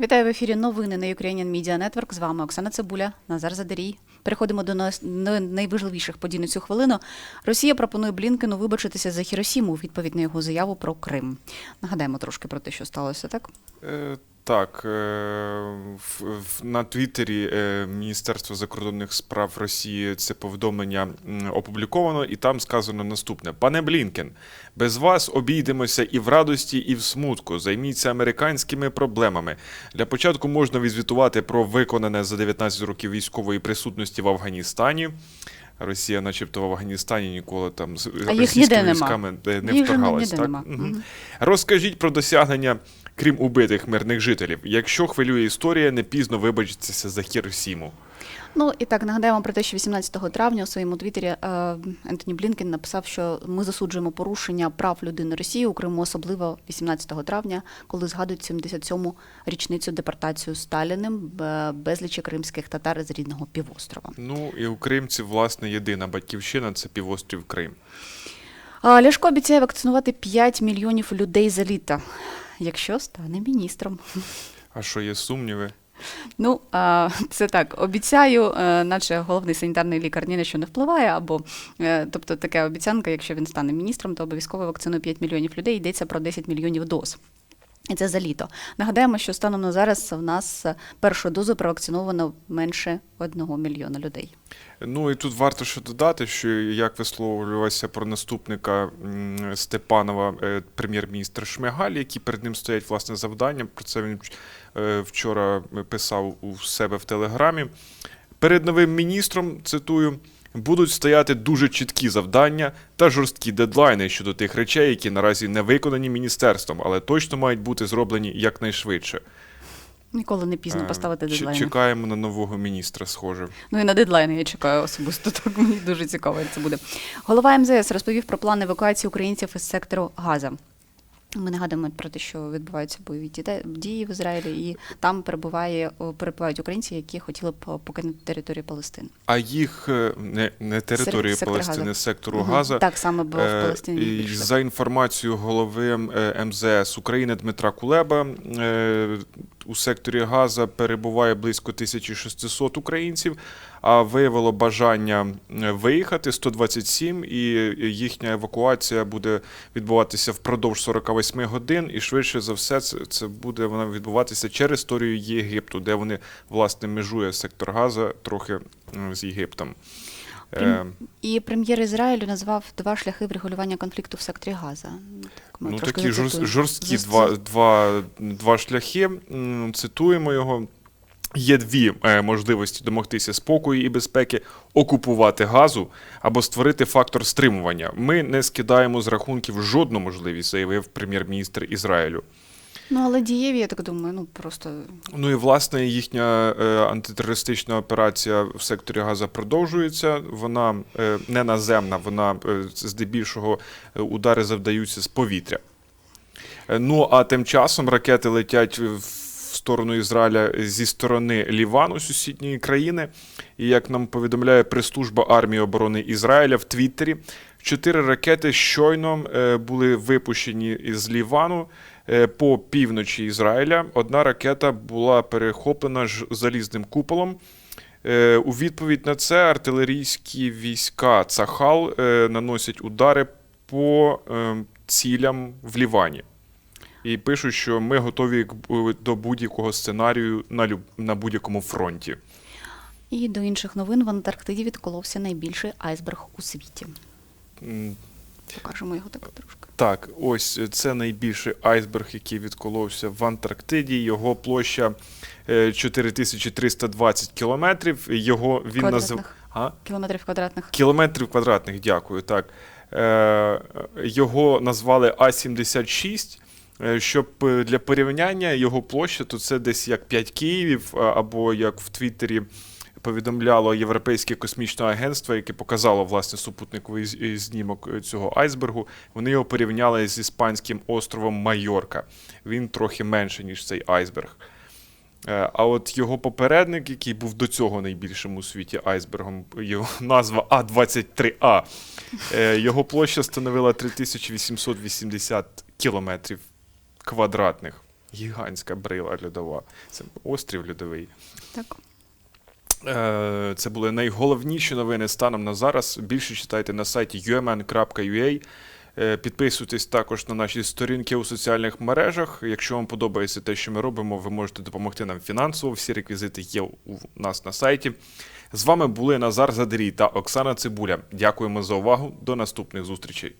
Вітаю в ефірі новини на Ukrainian Media Network. З вами Оксана Цибуля, Назар Задарій. Переходимо до найважливіших подій на цю хвилину. Росія пропонує Блінкену вибачитися за Хіросіму у відповідь на його заяву про Крим. Нагадаємо трошки про те, що сталося, так? Е, Так, е, на Твіттері е, Міністерство закордонних справ Росії це повідомлення опубліковано, і там сказано наступне: Пане Блінкен, без вас обійдемося і в радості, і в смутку. Займіться американськими проблемами. Для початку можна відзвітувати про виконане за 19 років військової присутності в Афганістані. Росія, начебто, в Афганістані ніколи там з російськими військами е, не вторгалась. Так? нема. Розкажіть про досягнення, крім убитих мирних жителів. Якщо хвилює історія, не пізно вибачитися за Хіросіму. Ну і так нагадаємо про те, що 18 травня у своєму твіттері е, Ентоні Блінкен написав, що ми засуджуємо порушення прав людини Росії у Криму, особливо 18 травня, коли згадують 77-му річницю депортацію Сталіним б- безлічі кримських татар з рідного півострова. Ну і у кримців, власне, єдина батьківщина це півострів Крим. Ляшко обіцяє вакцинувати 5 мільйонів людей за літо, якщо стане міністром. А що є сумніви? Ну, це так, обіцяю, е, наче головний санітарний лікар ні на що не впливає, або е, тобто така обіцянка, якщо він стане міністром, то обов'язково вакцинує 5 мільйонів людей, йдеться про 10 мільйонів доз. І це за літо. Нагадаємо, що станом на зараз в нас е, першою дозою провакциновано менше 1 мільйона людей. Ну і тут варто ще додати, що як висловлювався про наступника Степанова е, прем'єр-міністр Шмигаль, які перед ним стоять власне завдання. Про це він е, вчора писав у себе в телеграмі. Перед новим міністром, цитую, будуть стояти дуже чіткі завдання та жорсткі дедлайни щодо тих речей, які наразі не виконані міністерством, але точно мають бути зроблені якнайшвидше. Ніколи не пізно Е, поставити дедлайни. Чекаємо на нового міністра, схоже. Ну і на дедлайни я чекаю особисто. Так мені дуже цікаво, як це буде. Голова МЗС розповів про план евакуації українців із сектору Газа. Ми нагадуємо про те, що відбуваються бойові дії в Ізраїлі, і там перебуває перебувають українці, які хотіли б покинути територію Палестини. А їх е, не, не території сектор Палестини, Газа. сектору Мгм. Газа. Так само було в Е, Палестині. і. За інформацією голови е, МЗС України Дмитра Кулеба, у секторі Газа перебуває близько 1600 українців, виявило бажання е, виїхати 127, і їхня евакуація буде відбуватися впродовж 48 годин. І швидше за все, це, це буде вона відбуватися через історію Єгипту, де вони власне межує сектор Газа трохи з Єгиптом. Е, І прем'єр Ізраїлю назвав два шляхи врегулювання конфлікту в секторі Газа. Так, Ну, такі жорст- жорсткі два, два, два шляхи. Цитуємо його. Є дві е, можливості домогтися спокою і безпеки, окупувати газу або створити фактор стримування. Ми не скидаємо з рахунків жодну можливість, заявив прем'єр-міністр Ізраїлю. Ну але дієві, я так думаю, ну просто Ну і власне їхня е, антитерористична операція в секторі Газа продовжується. Вона е, не наземна, вона е, здебільшого е, удари завдаються з повітря. Е, Ну а тим часом ракети летять в сторону Ізраїля зі сторони Лівану, сусідньої країни. І як нам повідомляє прес-служба армії оборони Ізраїля в Твіттері, чотири ракети щойно е, були випущені із Лівану е, по півночі Ізраїля. Одна ракета була перехоплена залізним куполом. Е, У відповідь на це артилерійські війська Цахал наносять удари по е, цілям в Лівані. І пишуть, що ми готові до будь-якого сценарію на, люб- на будь-якому фронті. і до інших новин в Антарктиді відколовся найбільший айсберг у світі. Покажемо його так трошки. Так, ось це найбільший айсберг, який відколовся в Антарктиді. Його площа е, 4320 кілометрів. Його він назив... А? Кілометрів квадратних. Кілометрів квадратних, дякую. Так. Е, його назвали А-76. Е, Щоб е, для порівняння його площа, то це десь як 5 Київів, а- або як в Твіттері повідомляло Європейське космічне агентство, яке показало власне супутниковий е, знімок е, цього айсбергу. Вони його порівняли з іспанським островом Майорка. Він трохи менше, ніж цей айсберг. Е, А от його попередник, який був до цього найбільшим у світі айсбергом, його назва А23А, е, його площа становила 3880 кілометрів квадратних. гігантська брила льодова. Це острів льодовий. Так. Е, Це були найголовніші новини станом на зараз. Більше читайте на сайті umn.ua. Е, Підписуйтесь також на наші сторінки у соціальних мережах. Якщо вам подобається те, що ми робимо, ви можете допомогти нам фінансово. Всі реквізити є у нас на сайті. З вами були Назар Задрій та Оксана Цибуля. Дякуємо за увагу. До наступних зустрічей.